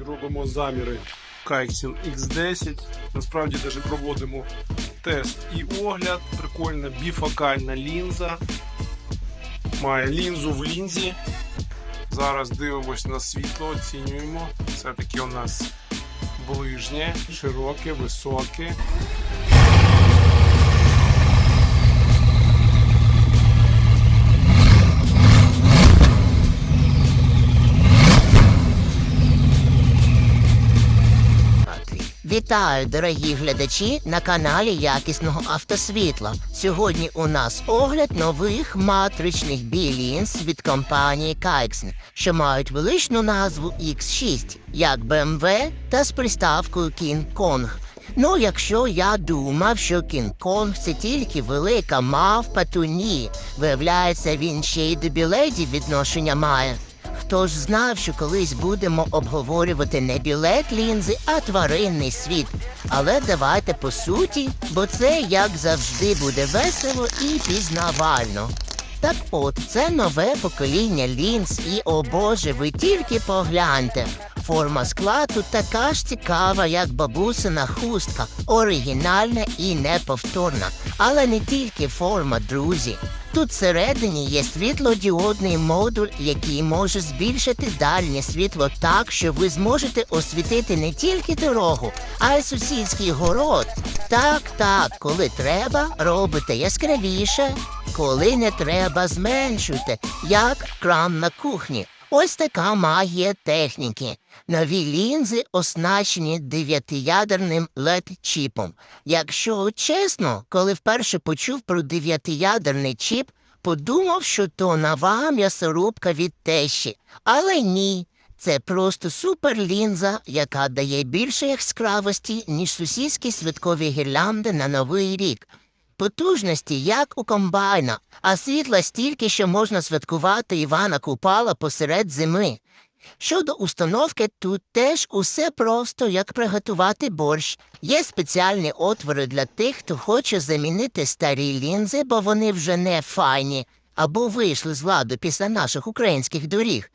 Робимо заміри Kaixin X10. Насправді даже проводимо тест і огляд. Прикольна біфокальна лінза. Має лінзу в лінзі. Зараз дивимось на світло, оцінюємо. Все таки у нас ближнє, широке, високе. Вітаю, дорогі глядачі на каналі Якісного автосвітла. Сьогодні у нас огляд нових матричних білінз від компанії Kaizen, що мають величну назву X6, як BMW та з приставкою King Kong. Ну, якщо я думав, що Кінг-Конг це тільки велика мавпа, то ні. Виявляється, він ще й до біледі відношення має. Хто ж знав, що колись будемо обговорювати не білет лінзи, а тваринний світ. Але давайте по суті, бо це, як завжди, буде весело і пізнавально. Так от, це нове покоління лінз, і, о Боже, ви тільки погляньте. Форма скла тут така ж цікава, як бабусина хустка, оригінальна і неповторна. Але не тільки форма, друзі. Тут всередині є світлодіодний модуль, який може збільшити дальнє світло так, що ви зможете освітити не тільки дорогу, а й сусідський город. Так, так, коли треба, робите яскравіше, коли не треба, зменшуйте, як кран на кухні. Ось така магія техніки. Нові лінзи оснащені дев'ятиядерним LED-чіпом. Якщо чесно, коли вперше почув про дев'ятиядерний чіп, подумав, що то нова м'ясорубка від тещі. Але ні, це просто суперлінза, яка дає більше яскравості, ніж сусідські святкові гірлянди на Новий рік. Потужності, як у комбайна, а світла стільки, що можна святкувати Івана Купала посеред зими. Щодо установки, тут теж усе просто, як приготувати борщ. Є спеціальні отвори для тих, хто хоче замінити старі лінзи, бо вони вже не файні, або вийшли з ладу після наших українських доріг.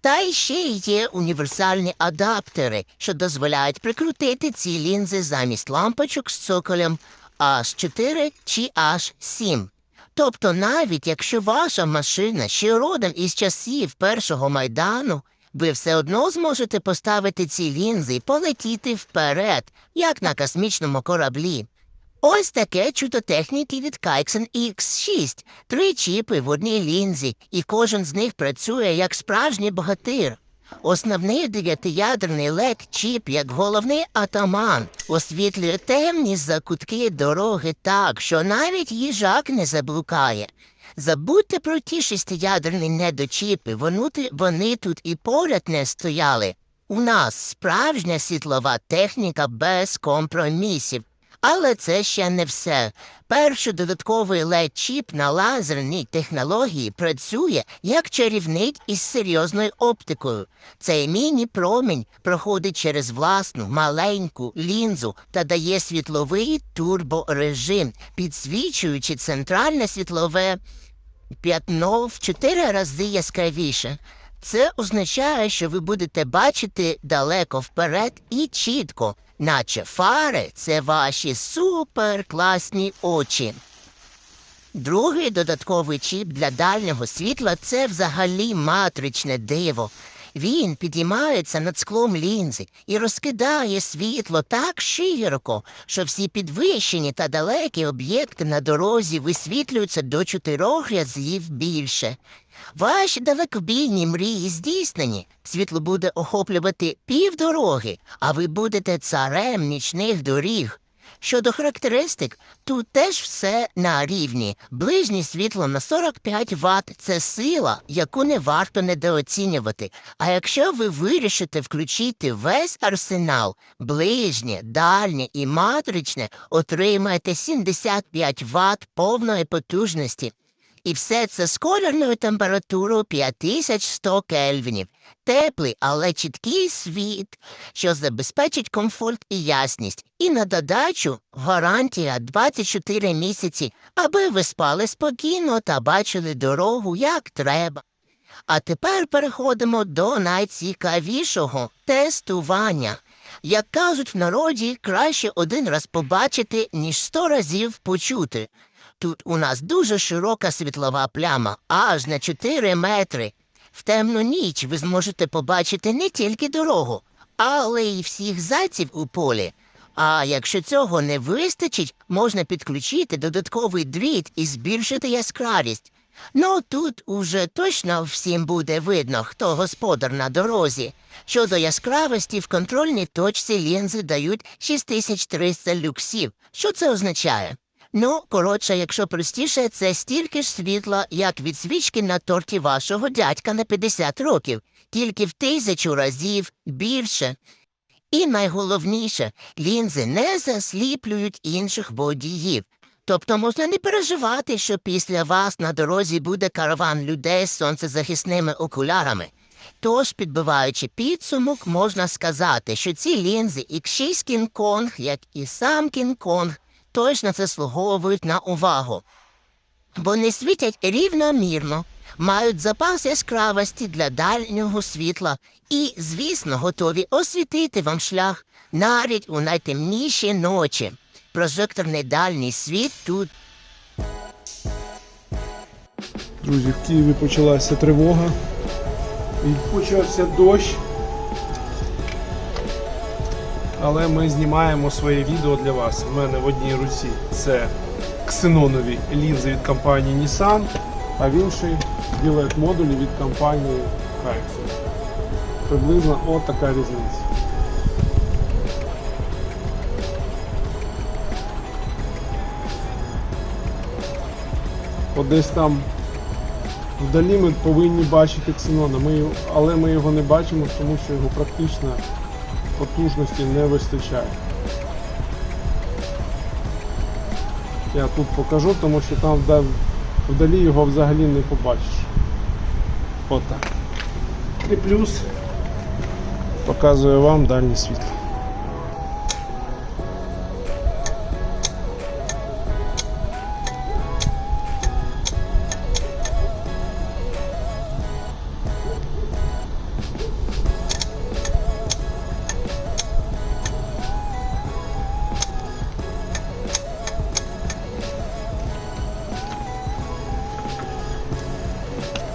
Та ще є універсальні адаптери, що дозволяють прикрутити ці лінзи замість лампочок з цоколем H4 чи H7. Тобто навіть якщо ваша машина ще родом із часів першого майдану, ви все одно зможете поставити ці лінзи і полетіти вперед, як на космічному кораблі. Ось таке чудо техніки від Kaizen X6. Три чіпи в одній лінзі, і кожен з них працює як справжній богатир. Основний дев'ятиядерний led чіп, як головний атаман, освітлює темні закутки дороги так, що навіть їжак не заблукає. Забудьте про ті шестиядерні недочіпи, вони, вони тут і поряд не стояли. У нас справжня світлова техніка без компромісів. Але це ще не все. Перший додатковий LED-чіп на лазерній технології працює як чарівник із серйозною оптикою. Цей міні-промінь проходить через власну маленьку лінзу та дає світловий турборежим, підсвічуючи центральне світлове п'ятно в чотири рази яскравіше. Це означає, що ви будете бачити далеко вперед і чітко, наче фари це ваші суперкласні очі. Другий додатковий чіп для дальнього світла це взагалі матричне диво. Він підіймається над склом лінзи і розкидає світло так широко, що всі підвищені та далекі об'єкти на дорозі висвітлюються до чотирьох разів більше. Ваші далекобійні мрії здійснені. Світло буде охоплювати півдороги, а ви будете царем нічних доріг. Щодо характеристик, тут теж все на рівні. Ближнє світло на 45 Вт – це сила, яку не варто недооцінювати. А якщо ви вирішите включити весь арсенал, ближнє, дальнє і матричне, отримаєте 75 Вт повної потужності. І все це з кольорною температурою 5100 кельвінів. Теплий, але чіткий світ, що забезпечить комфорт і ясність. І на додачу гарантія 24 місяці, аби ви спали спокійно та бачили дорогу як треба. А тепер переходимо до найцікавішого тестування. Як кажуть в народі, краще один раз побачити, ніж сто разів почути. Тут у нас дуже широка світлова пляма, аж на 4 метри. В темну ніч ви зможете побачити не тільки дорогу, але й всіх зайців у полі. А якщо цього не вистачить, можна підключити додатковий дріт і збільшити яскравість. Ну тут уже точно всім буде видно, хто господар на дорозі. Щодо яскравості, в контрольній точці лінзи дають 6300 люксів. Що це означає? Ну, коротше, якщо простіше, це стільки ж світла, як від свічки на торті вашого дядька на 50 років, тільки в тисячу разів більше. І найголовніше, лінзи не засліплюють інших водіїв. Тобто можна не переживати, що після вас на дорозі буде караван людей з сонцезахисними окулярами. Тож, підбиваючи підсумок, можна сказати, що ці лінзи X6 King Kong, як і сам Kong, точно заслуговують на увагу. Вони світять рівномірно, мають запас яскравості для дальнього світла і, звісно, готові освітити вам шлях навіть у найтемніші ночі. Прожекторний дальній світ тут Друзі, в Києві почалася тривога. І почався дощ. Але ми знімаємо своє відео для вас. У мене в одній руці це ксенонові лінзи від компанії Nissan, а в іншій білет модулі від компанії Хайксон. Приблизно от така різниця. От десь там Вдалі ми повинні бачити ксенона, але ми його не бачимо, тому що його практично потужності не вистачає. Я тут покажу, тому що там вдалі його взагалі не побачиш. Отак. І плюс показую вам дальнє світло.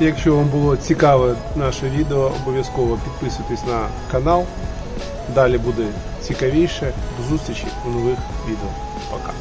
Якщо вам було цікаве наше відео, обов'язково підписуйтесь на канал. Далі буде цікавіше. До зустрічі у нових відео. Пока.